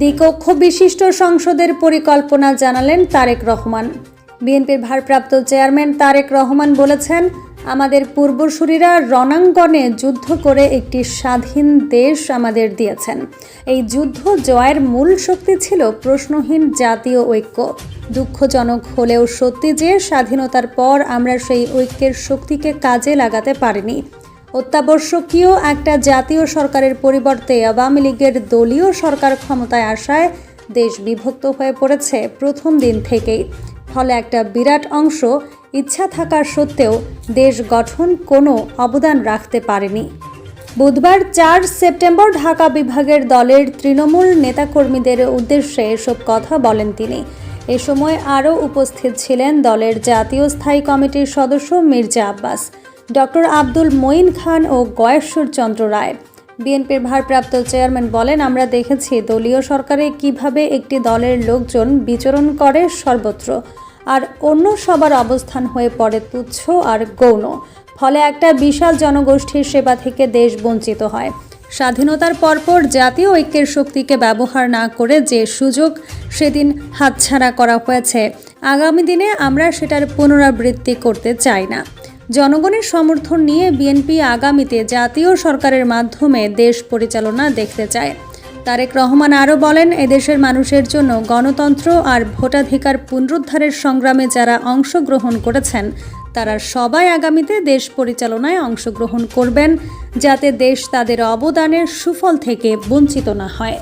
দ্বিকক্ষ বিশিষ্ট সংসদের পরিকল্পনা জানালেন তারেক রহমান। বিএনপির ভারপ্রাপ্ত চেয়ারম্যান তারেক রহমান বলেছেন, আমাদের পূর্বসূরীরা রণাঙ্গনে যুদ্ধ করে একটি স্বাধীন দেশ আমাদের দিয়েছেন। এই যুদ্ধ জয়ের মূল শক্তি ছিল প্রশ্নহীন জাতীয় ঐক্য। দুঃখজনক হলেও সত্যি যে স্বাধীনতার পর আমরা সেই ঐক্যের শক্তিকে কাজে লাগাতে পারিনি। অত্যাবশ্যকীয় একটা জাতীয় সরকারের পরিবর্তে আওয়ামী লীগের দলীয় সরকার ক্ষমতায় আসায় দেশ বিভক্ত হয়ে পড়েছে প্রথম দিন থেকেই। ফলে একটা বিরাট অংশ ইচ্ছা থাকার সত্ত্বেও দেশ গঠন কোনো অবদান রাখতে পারেনি। বুধবার চার সেপ্টেম্বর ঢাকা বিভাগের দলের তৃণমূল নেতাকর্মীদের উদ্দেশ্যে এসব কথা বলেন তিনি। এ সময় আরও উপস্থিত ছিলেন দলের জাতীয় স্থায়ী কমিটির সদস্য মির্জা আব্বাস। ডক্টর আব্দুল মঈন খান ও গয়েশ্বর চন্দ্র রায়। বিএনপির ভারপ্রাপ্ত চেয়ারম্যান বলেন, আমরা দেখেছি দলীয় সরকারে কীভাবে একটি দলের লোকজন বিচরণ করে সর্বত্র, আর অন্য সবার অবস্থান হয়ে পড়ে তুচ্ছ আর গৌণ। ফলে একটা বিশাল জনগোষ্ঠীর সেবা থেকে দেশ বঞ্চিত হয়। স্বাধীনতার পরপর জাতীয় ঐক্যের শক্তিকে ব্যবহার না করে যে সুযোগ সেদিন হাতছাড়া করা হয়েছে। আগামী দিনে আমরা সেটার পুনরাবৃত্তি করতে চাই না। জনগণের সমর্থন নিয়ে বিএনপি আগামীতে জাতীয় সরকারের মাধ্যমে দেশ পরিচালনা দেখতে চায়। তারেক রহমান আরও বলেন, এদেশের মানুষের জন্য গণতন্ত্র আর ভোটাধিকার পুনরুদ্ধারের সংগ্রামে যারা অংশগ্রহণ করেছেন, তারা সবাই আগামীতে দেশ পরিচালনায় অংশগ্রহণ করবেন, যাতে দেশ তাদের অবদানের সুফল থেকে বঞ্চিত না হয়।